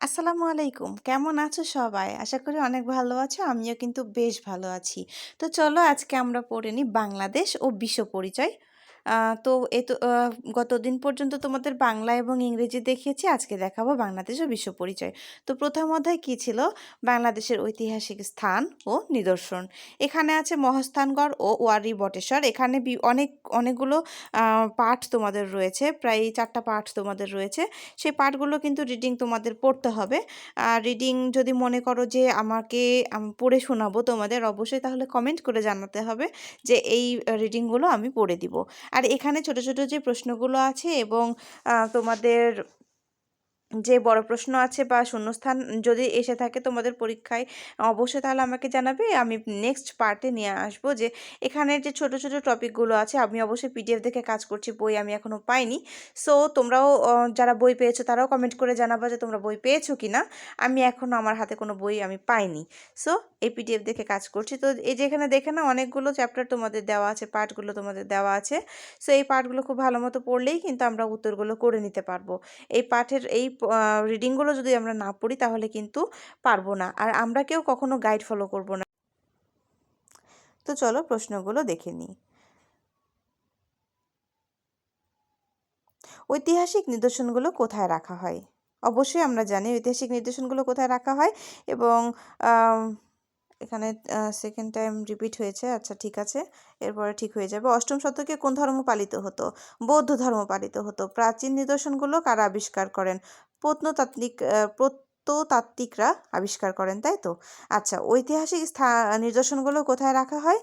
আসসালামু আলাইকুম। কেমন আছো সবাই? আশা করি অনেক ভালো আছো। আমিও কিন্তু বেশ ভালো আছি। তো চলো আজকে আমরা পড়ে নিই বাংলাদেশ ও বিশ্ব পরিচয়। তো এ তো গতদিন পর্যন্ত তোমাদের বাংলা এবং ইংরেজি দেখিয়েছি। আজকে দেখাবো বাংলাদেশ ও বিশ্ব পরিচয়। তো প্রথম অধ্যায় কী ছিল? বাংলাদেশের ঐতিহাসিক স্থান ও নিদর্শন। এখানে আছে মহাস্থানগড় ও ওয়ারি বটেশ্বর। এখানে অনেক, অনেকগুলো পাঠ তোমাদের রয়েছে। প্রায় ৪ টা পাঠ তোমাদের রয়েছে। সেই পাঠগুলো কিন্তু রিডিং তোমাদের পড়তে হবে। আর রিডিং যদি মনে করো যে আমাকে পড়ে শোনাবো তোমাদের, অবশ্যই তাহলে কমেন্ট করে জানাতে হবে যে এই রিডিংগুলো আমি পড়ে দিব। আর এখানে ছোট, ছোট যে প্রশ্নগুলো আছে এবং তোমাদের যে বড় প্রশ্ন আছে বা শূন্যস্থান যদি এসে থাকে তোমাদের পরীক্ষায়, অবশ্যই তাহলে আমাকে জানাবে। আমি নেক্সট পার্টে নিয়ে আসব যে এখানে যে ছোট ছোট টপিকগুলো আছে, আমি অবশ্যই পিডিএফ দেখে কাজ করছি, বই আমি এখনও পাইনি। সো তোমরাও যারা বই পেয়েছ তারাও কমেন্ট করে জানাবা যে তোমরা বই পেয়েছ কি না আমি এখনও আমার হাতে কোনো বই আমি পাইনি। সো এই পিডিএফ দেখে কাজ করছি। তো এই যেখানে দেখে না অনেকগুলো চ্যাপ্টার তোমাদের দেওয়া আছে পার্টগুলো তোমাদের দেওয়া আছে। সো এই পার্টগুলো খুব ভালো মতো পড়লেই কিন্তু আমরা উত্তরগুলো করে নিতে পারব। এই পাঠের, এই রিডিংগুলো যদি আমরা না পড়ি তাহলে কিন্তু পারব না। আর আমরা কেউ কখনো গাইড ফলো করব না। তো চলো প্রশ্নগুলো দেখে নিই। ঐতিহাসিক নিদর্শনগুলো কোথায় রাখা হয়? অবশ্যই আমরা জানি ঐতিহাসিক নিদর্শনগুলো কোথায় রাখা হয় এবং এখানে সেকেন্ড টাইম রিপিট হয়েছে আচ্ছা ঠিক আছে, এরপরে ঠিক হয়ে যাবে। অষ্টম শতকে কোন ধর্ম পালিত হতো? বৌদ্ধ ধর্ম পালিত হতো। প্রাচীন নিদর্শনগুলো কারা আবিষ্কার করেন? প্রত্নতাত্ত্বিক প্রত্নতাত্ত্বিকরা আবিষ্কার করেন, তাই তো? আচ্ছা ঐতিহাসিক স্থা, নিদর্শনগুলো কোথায় রাখা হয়?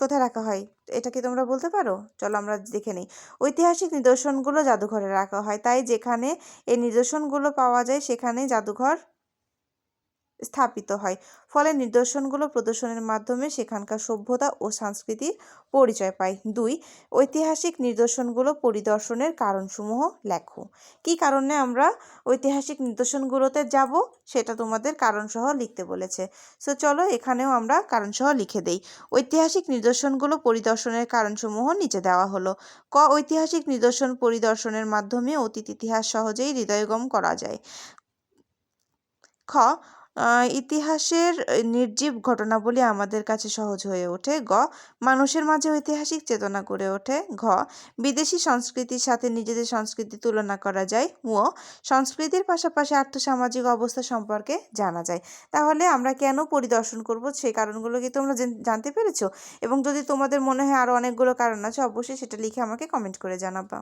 কোথায় রাখা হয়? এটা কি তোমরা বলতে পারো? চলো আমরা দেখে নিই। ঐতিহাসিক নিদর্শনগুলো জাদুঘরে রাখা হয়, তাই যেখানে এই নিদর্শনগুলো পাওয়া যায় সেখানে জাদুঘর স্থাপিত হয়। ফলে নিদর্শনগুলো প্রদর্শনের মাধ্যমে সেখানকার সভ্যতা ও সংস্কৃতির পরিচয় পায়। দুই, ঐতিহাসিক নিদর্শনগুলো পরিদর্শনের কারণসমূহ লেখো। কি কারণে আমরা ঐতিহাসিক নিদর্শনগুলোতে যাব সেটা তোমাদের কারণসহ লিখতে বলেছে। সো চলো এখানেও আমরা কারণসহ লিখে দেই। ঐতিহাসিক নিদর্শনগুলো পরিদর্শনের কারণসমূহ নিচে দেওয়া হলো। ক, ঐতিহাসিক নিদর্শন পরিদর্শনের মাধ্যমে অতীত ইতিহাস সহজেই হৃদয়গম করা যায়। খ ইতিহাসের নির্জীব ঘটনাবলী আমাদের কাছে সহজ হয়ে ওঠে। গ, মানুষের মাঝে ঐতিহাসিক চেতনা গড়ে ওঠে। ঘ, বিদেশি সংস্কৃতির সাথে নিজেদের সংস্কৃতি তুলনা করা যায়। ও সংস্কৃতির পাশাপাশি আর্থসামাজিক অবস্থা সম্পর্কে জানা যায়। তাহলে আমরা কেন পরিদর্শন করব সেই কারণগুলো কি তোমরা জানতে পেরেছ? এবং যদি তোমাদের মনে হয় আরও অনেকগুলো কারণ আছে, অবশ্যই সেটা লিখে আমাকে কমেন্ট করে জানাবা।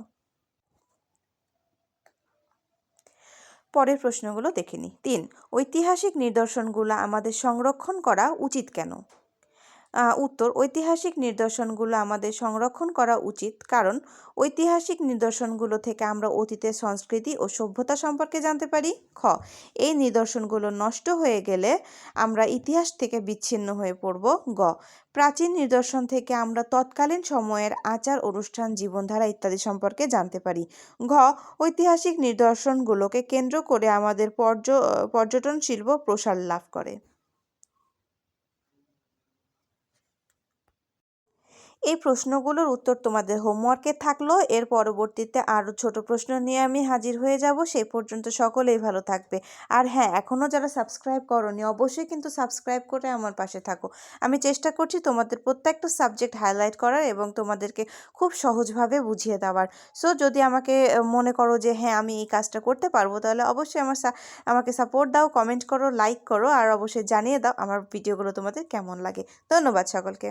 পরের প্রশ্নগুলো দেখে নিই। তিন ঐতিহাসিক নিদর্শনগুলো আমাদের সংরক্ষণ করা উচিত কেন? উত্তর ঐতিহাসিক নিদর্শনগুলো আমাদের সংরক্ষণ করা উচিত। কারণ ঐতিহাসিক নিদর্শনগুলো থেকে আমরা অতীতের সংস্কৃতি ও সভ্যতা সম্পর্কে জানতে পারি। খ, এই নিদর্শনগুলো নষ্ট হয়ে গেলে আমরা ইতিহাস থেকে বিচ্ছিন্ন হয়ে পড়ব। গ, প্রাচীন নিদর্শন থেকে আমরা তৎকালীন সময়ের আচার, অনুষ্ঠান, জীবনধারা ইত্যাদি সম্পর্কে জানতে পারি। ঘ, ঐতিহাসিক নিদর্শনগুলোকে কেন্দ্র করে আমাদের পর্য পর্যটন শিল্প প্রসার লাভ করে। এই প্রশ্নগুলোর উত্তর তোমাদের হোমওয়ার্কে থাকল। এর পরবর্তীতে আরও ছোট প্রশ্ন নিয়ে আমি হাজির হয়ে যাব। সেই পর্যন্ত সকলেই ভালো থাকবে। আর হ্যাঁ এখনও যারা সাবস্ক্রাইব করনি, অবশ্যই কিন্তু সাবস্ক্রাইব করে আমার পাশে থাকো। আমি চেষ্টা করছি তোমাদের প্রত্যেকটা সাবজেক্ট হাইলাইট করার এবং তোমাদেরকে খুব সহজভাবে বুঝিয়ে দেওয়ার। সো, যদি আমাকে মনে করো যে হ্যাঁ আমি এই কাজটা করতে পারব, তাহলে অবশ্যই আমার আমাকে সাপোর্ট দাও, কমেন্ট করো, লাইক করো, আর অবশ্যই জানিয়ে দাও আমার ভিডিওগুলো তোমাদের কেমন লাগে। ধন্যবাদ সকলকে।